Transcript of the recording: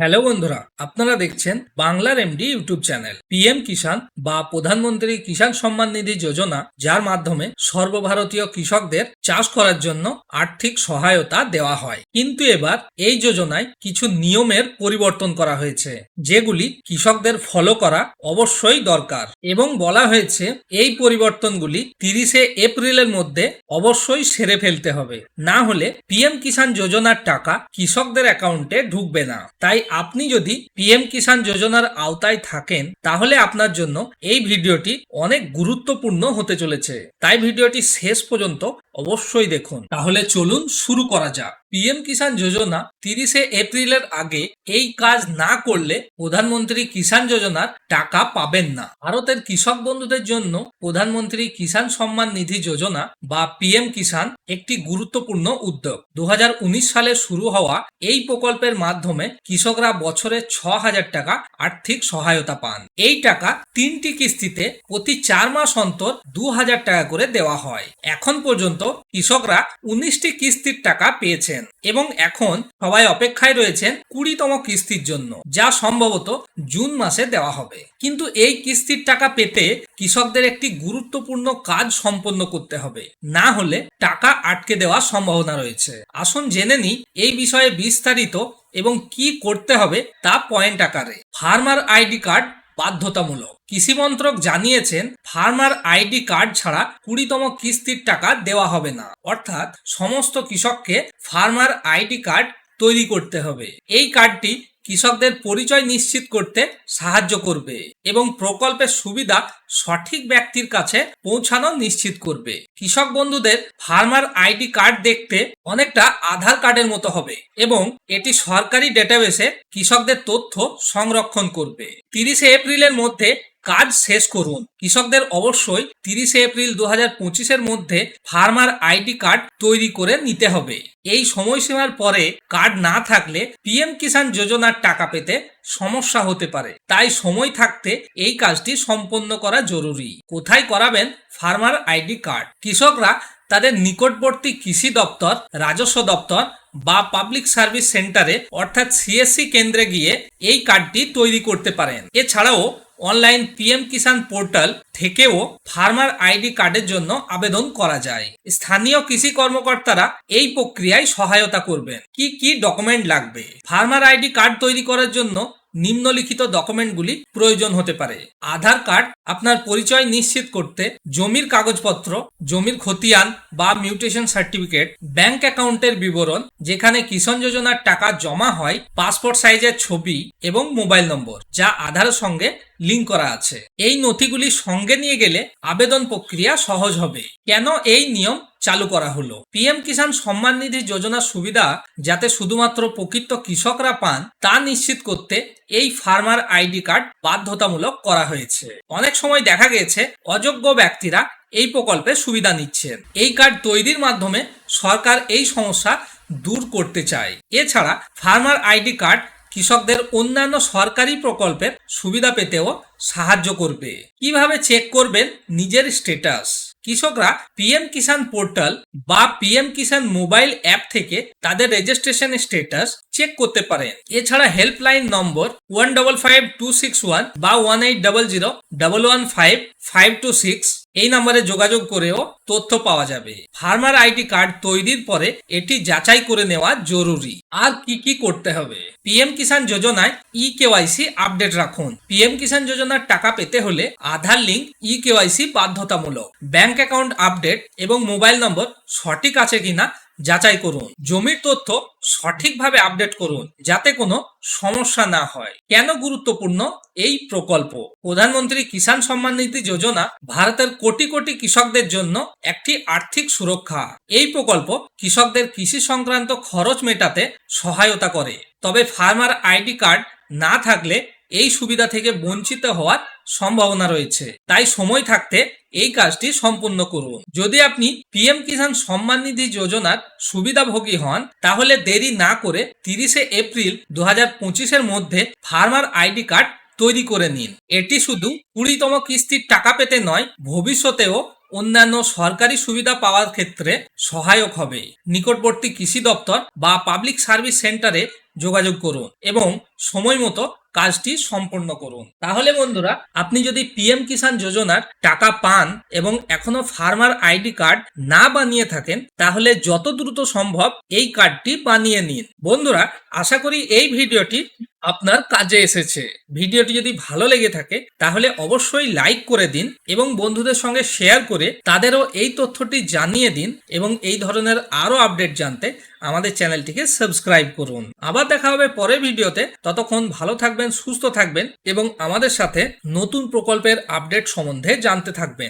Hello বন্ধুরা, আপনারা দেখছেন বাংলার MD YouTube channel. PM Kisan বা প্রধানমন্ত্রী কিষাণ সম্মান নিধি যোজনা, যার মাধ্যমে সর্বভারতীয় কৃষকদের চাষ করার জন্য আর্থিক সহায়তা দেওয়া হয়। কিন্তু এবার এই যোজনায় কিছু নিয়মের পরিবর্তন করা হয়েছে, যেগুলি কৃষকদের ফলো করা অবশ্যই দরকার। এবং বলা হয়েছে, এই পরিবর্তনগুলি তিরিশে এপ্রিলের মধ্যে অবশ্যই সেরে ফেলতে হবে। না হলে পিএম কিষাণ যোজনার টাকা কৃষকদের অ্যাকাউন্টে ঢুকবে না। তাই আপনি যদি পিএম কিষাণ যোজনার আওতায় থাকেন, তাহলে আপনার জন্য এই ভিডিওটি অনেক গুরুত্বপূর্ণ হতে চলেছে। তাই ভিডিওটি শেষ পর্যন্ত অবশ্যই দেখুন। তাহলে চলুন শুরু করা যাক। পিএম কিষাণ যোজনা তিরিশে এপ্রিলের আগে এই কাজ না করলে প্রধানমন্ত্রী কিষাণ যোজনার টাকা পাবেন না। ভারতের কৃষক বন্ধুদের জন্য প্রধানমন্ত্রী কিষাণ সম্মান নিধি যোজনা বা পিএম কিষাণ একটি গুরুত্বপূর্ণ উদ্যোগ। দু হাজার উনিশ সালে শুরু হওয়া এই প্রকল্পের মাধ্যমে কৃষকরা বছরে ছ হাজার টাকা আর্থিক সহায়তা পান। এই টাকা তিনটি কিস্তিতে প্রতি চার মাস অন্তর দু হাজার টাকা করে দেওয়া হয়। এখন পর্যন্ত কৃষকরা উনিশটি কিস্তির টাকা পেয়েছেন। এবং এখন সবাই অপেক্ষায় রয়েছেন কুড়িতম কিস্তির জন্য, যা সম্ভবত জুন মাসে দেওয়া হবে। কিন্তু এই কিস্তির টাকা পেতে কৃষকদের একটি গুরুত্বপূর্ণ কাজ সম্পন্ন করতে হবে। না হলে টাকা আটকে দেওয়ার সম্ভাবনা রয়েছে। আসুন জেনে নিই এই বিষয়ে বিস্তারিত এবং কি করতে হবে তা পয়েন্ট আকারে। ফার্মার আইডি কার্ড বাধ্যতামূলক। কৃষি মন্ত্রক জানিয়েছেন, ফার্মার আইডি কার্ড ছাড়া কুড়িতম কিস্তির টাকা দেওয়া হবে না। অর্থাৎ সমস্ত কৃষককে ফার্মার আইডি কার্ড তৈরি করতে হবে। এই কার্ডটি কৃষকদের পরিচয় নিশ্চিত করতে সাহায্য করবে এবং প্রকল্পের সুবিধা সঠিক ব্যক্তির কাছে পৌঁছানো নিশ্চিত করবে। কৃষক বন্ধুদের ফার্মার আইডি কার্ড দেখতে অনেকটা আধার কার্ডের মতো হবে এবং এটি সরকারি ডেটাবেসে কৃষকদের তথ্য সংরক্ষণ করবে। তিরিশে এপ্রিলের মধ্যে কাজ শেষ করুন। কৃষকদের অবশ্যই তিরিশে এপ্রিল দু হাজার পঁচিশের মধ্যে ফার্মার আইডি কার্ড তৈরি করে নিতে হবে। এই সময়সীমার পরে কার্ড না থাকলে পিএম কিষাণ যোজনার টাকা পেতে সমস্যা হতে পারে। তাই সময় থাকতে এই কাজটি সম্পন্ন করা জরুরি। কোথায় করাবেন? Farmer ID card. কৃষকরা তাদের নিকটবর্তী কৃষি দপ্তর, রাজস্ব দপ্তর বা পাবলিক সার্ভিস সেন্টারে অর্থাৎ সিএসসি কেন্দ্রে গিয়ে এই কার্ডটি তৈরি করতে পারেন। এছাড়াও অনলাইন পিএম কিষাণ পোর্টাল থেকেও ফার্মার আইডি কার্ডের জন্য আবেদন করা যায়। স্থানীয় কৃষি কর্মকর্তারা এই প্রক্রিয়ায় সহায়তা করবেন। কি কি ডকুমেন্ট লাগবে? ফার্মার আইডি কার্ড তৈরি করার জন্য নিম্নলিখিত ডকুমেন্টগুলি প্রয়োজন হতে পারে। আধার কার্ড, আপনার পরিচয় নিশ্চিত করতে, জমির কাগজপত্র, জমির খতিয়ান বা মিউটেশন সার্টিফিকেট, ব্যাংক অ্যাকাউন্টের বিবরণ, যেখানে কিষণ যোজনার টাকা জমা হয়, পাসপোর্ট সাইজের ছবি এবং মোবাইল নম্বর, যা আধারের সঙ্গে লিঙ্ক করা আছে। এই নথিগুলি সঙ্গে নিয়ে গেলে আবেদন প্রক্রিয়া সহজ হবে। কেন এই নিয়ম চালু করা হলো? পিএম কিষাণ সম্মান নিধি যোজনার সুবিধা যাতে শুধুমাত্র প্রকৃত কৃষকরা পান, তা নিশ্চিত করতে এই ফার্মার আইডি কার্ড বাধ্যতামূলক করা হয়েছে। অনেক সময় দেখা গেছে, অযোগ্য ব্যক্তিরা এই প্রকল্পের সুবিধা নিচ্ছেন। এই কার্ড তৈরির মাধ্যমে সরকার এই সমস্যা দূর করতে চায়। এছাড়া ফার্মার আইডি কার্ড কৃষকদের অন্যান্য সরকারি প্রকল্পের সুবিধা পেতেও সাহায্য করবে। কীভাবে চেক করবেন নিজের স্ট্যাটাস কৃষকরা পিএম কিষাণ পোর্টাল বা পিএম কিষাণ মোবাইল অ্যাপ থেকে তাদের রেজিস্ট্রেশন স্ট্যাটাস চেক করতে পারেন। এছাড়া helpline number one double five two six one বা one eight double zero double one five five two six এই নম্বরে যোগাযোগ করেও তথ্য পাওয়া যাবে। ফার্মার আইডি কার্ড তৈরির পরে এটি যাচাই করে নেওয়া জরুরি। আর কি কি করতে হবে? পিএম কিষাণ যোজনায় ই কেওয়াইসি আপডেট রাখুন। পিএম কিষান যোজনার টাকা পেতে হলে আধার লিঙ্ক ই কেওয়াইসি বাধ্যতামূলক। ব্যাংক অ্যাকাউন্ট আপডেট এবং মোবাইল নম্বর সঠিক আছে কিনা যাচাই করুন। জমির তথ্য সঠিকভাবে আপডেট করুন, যাতে কোনো সমস্যা না হয়। কেন গুরুত্বপূর্ণ এই প্রকল্প? প্রধানমন্ত্রী কিষাণ সম্মান নিধি যোজনা ভারতের কোটি কোটি কৃষকদের জন্য একটি আর্থিক সুরক্ষা। এই প্রকল্প কৃষকদের কৃষি সংক্রান্ত খরচ মেটাতে সহায়তা করে। তবে ফার্মার আইডি কার্ড না থাকলে এই সুবিধা থেকে বঞ্চিত হওয়ার সম্ভাবনা রয়েছে। তাই সময় থাকতে এই কাজটি সম্পূর্ণ করুন। যদি আপনি পিএম কিষাণ সম্মান নিধি যোজনার সুবিধাভোগী হন, তাহলে দেরি না করে তিরিশে এপ্রিল দু হাজার পঁচিশের মধ্যে ফার্মার আইডি কার্ড তৈরি করে নিন। এটি শুধু কুড়িতম কিস্তির টাকা পেতে নয়, ভবিষ্যতেও অন্যান্য সরকারি সুবিধা পাওয়ার ক্ষেত্রে সহায়ক হবে। নিকটবর্তী কৃষি দপ্তর বা পাবলিক সার্ভিস সেন্টারে যোগাযোগ করুন এবং সময় মতো কাজটি সম্পন্ন করুন। তাহলে বন্ধুরা, আপনি যদি পিএম কিষাণ যোজনার টাকা পান এবং এখনও ফার্মার আইডি কার্ড না বানিয়ে থাকেন, তাহলে যত দ্রুত সম্ভব এই কার্ডটি বানিয়ে নিন। বন্ধুরা, আশা করি এই ভিডিওটি আপনার কাজে এসেছে। ভিডিওটি যদি ভালো লেগে থাকে, তাহলে অবশ্যই লাইক করে দিন এবং বন্ধুদের সঙ্গে শেয়ার করে তাদেরও এই তথ্যটি জানিয়ে দিন এবং এই ধরনের আরও আপডেট জানতে আমাদের চ্যানেলটিকে সাবস্ক্রাইব করুন। আবার দেখা হবে পরের ভিডিওতে। ততক্ষণ ভালো থাকবেন, সুস্থ থাকবেন এবং আমাদের সাথে নতুন প্রকল্পের আপডেট সম্বন্ধে জানতে থাকবেন।